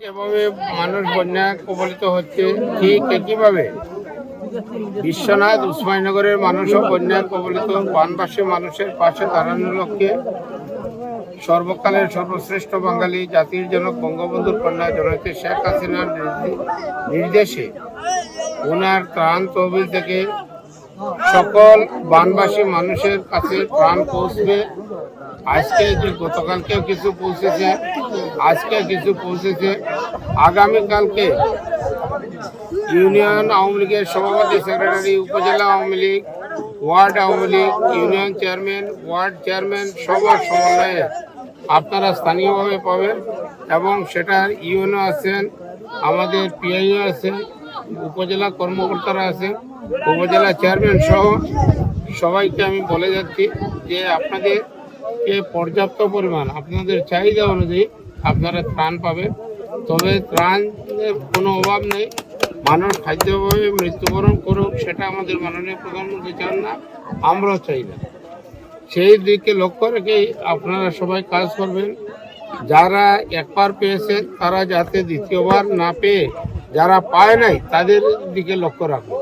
যেভাবে মানুষ বন্যা কবলিত হচ্ছে, ঠিক একইভাবে বিশ্বনাথ উসমানীনগরের মানুষও বন্যা কবলিত বানবাসী মানুষের পাশে দাঁড়ানোর লক্ষ্যে সর্বকালের সর্বশ্রেষ্ঠ বাঙালি জাতির জনক বঙ্গবন্ধুর কন্যা জননেত্রী শেখ হাসিনার নির্দেশে ওনার ত্রাণ তহবিল থেকে সকল বানবাসী মানুষের কাছে প্রাণ পৌঁছবে। আজকে যে গতকালকেও কিছু পৌঁছেছে? আজকে কিছু পৌঁছেছে। আগামীকালকে ইউনিয়ন আওয়ামী লীগের সভাপতি সেক্রেটারি উপজেলা Awami League, ward Awami League, union chairman, ward chairman সবার সমন্বয়ে আপনারা স্থানীয়ভাবে পাবেন এবং সেটার ইউএনও আছেন, আমাদের পিআইও আছেন উপজেলা কর্মকর্তারা আছেন উপজেলা চেয়ারম্যান সহ সবাইকে আমি বলে যাচ্ছি যে আপনাদের পর্যাপ্ত পরিমাণ, আপনাদের চাহিদা অনুযায়ী আপনারা ত্রাণ পাবেন। তবে ত্রাণের কোনো অভাব নেই, মানুষ খাদ্যভাবে মৃত্যুবরণ করুক, সেটা আমাদের মাননীয় প্রধানমন্ত্রী চান না, আমরাও চাই না। সেই দিকে লক্ষ্য রেখেই আপনারা সবাই কাজ করবেন। যারা একবার পেয়েছে তারা যাতে দ্বিতীয়বার না পেয়ে যারা পায় নাই তাদের দিকে লক্ষ্য রাখুন